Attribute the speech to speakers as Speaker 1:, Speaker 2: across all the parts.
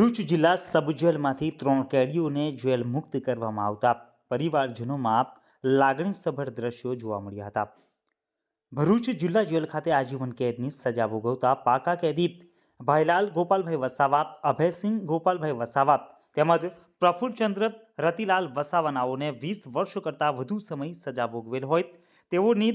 Speaker 1: ભરૂચ જિલ્લા સબ ત્રણ કેદીઓને જેલ મુક્ત કરવામાં આવતા પરિવારજનોમાં લાગણીસભર દ્રશ્યો જોવા મળ્યા હતા. ભરૂચ જિલ્લા જેલ ખાતે આજીવન કેદની સજા ભોગવતા પાકા કેદી ભાઈલાલ ગોપાલભાઈ વસાવા, અભયસિંહ ગોપાલભાઈ વસાવા તેમજ પ્રફુલ્લચંદ્ર રતિલાલ વસાવાનાઓને વીસ વર્ષ કરતાં વધુ સમય સજા ભોગવેલ હોય, તેઓની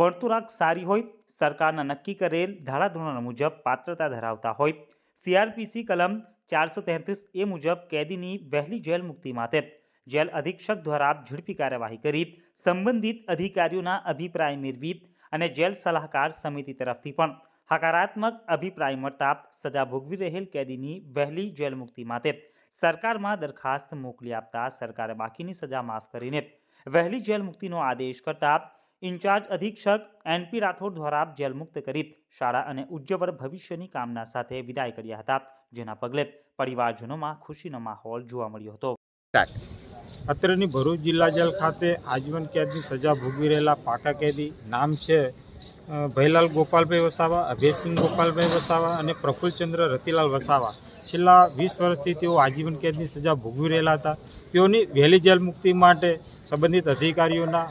Speaker 1: વર્તુરાક સારી હોય, સરકારના નક્કી કરેલ ધારાધોરણ મુજબ પાત્રતા ધરાવતા હોય સીઆરપીસી કલમ ચારસો તેત્રીસ એ મુજબ કેદીની વહેલી જેલ મુક્તિ માટે જેલ અધિક્ષક દ્વારા ઝડપી કાર્યવાહી કરી સંબંધિત અધિકારીઓના અભિપ્રાય મેળવી અને જેલ સલાહકાર સમિતિ તરફથી પણ હકારાત્મક અભિપ્રાય મળતા સજા ભોગવી રહેલ કેદીની વહેલી જેલ મુક્તિ માટે સરકારમાં દરખાસ્ત મોકલી આપતા સરકારે બાકીની સજા માફ કરીને વહેલી જેલ મુક્તિનો આદેશ કરતા ઇન્ચાર્જ અધિક્ષક એનપી રાઠોડ દ્વારા જેલ મુક્ત કરી શાળા અને ઉજ્જવળ ભવિષ્યની કામના સાથે વિદાય કર્યા હતા, જેના પગલે પરિવારજનોમાં ખુશીનો માહોલ જોવા મળ્યો હતો.
Speaker 2: અત્રેની ભરૂચ જિલ્લા જેલ ખાતે આજીવન કેદની સજા ભોગવી રહેલા પાકા કેદી નામ છે ભયલાલ ગોપાલભાઈ વસાવા, અભયસિંહ ગોપાલભાઈ વસાવા અને પ્રફુલ્લચંદ્ર રતિલાલ વસાવા. છેલ્લા વીસ વર્ષથી તેઓ આજીવન કેદની સજા ભોગવી રહેલા હતા. તેઓની વહેલી જેલ મુક્તિ માટે સંબંધિત અધિકારીઓના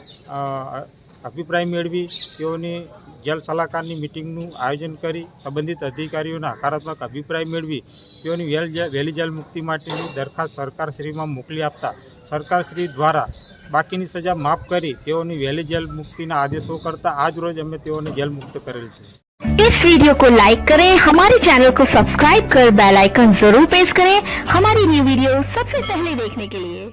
Speaker 2: અભિપ્રાય મેળવી તેઓની જેલ સલાહકારની મિટિંગનું આયોજન કરી સંબંધિત અધિકારીઓના હકારાત્મક અભિપ્રાય મેળવી તેઓની વહેલ જે- વહેલી જેલ મુક્તિ માટેની દરખાસ્ત સરકારશ્રીમાં મોકલી આપતા સરકારશ્રી દ્વારા બાકીની સજા માફ કરી તેઓની વહેલી જેલ મુક્તિના આદેશો કરતા આજ રોજ અમે તેઓને જેલ મુક્ત કરેલ છે
Speaker 3: इस वीडियो को लाइक करें हमारे चैनल को सब्सक्राइब कर बेल आइकन जरूर प्रेस करें हमारी न्यू वीडियो सबसे पहले देखने के लिए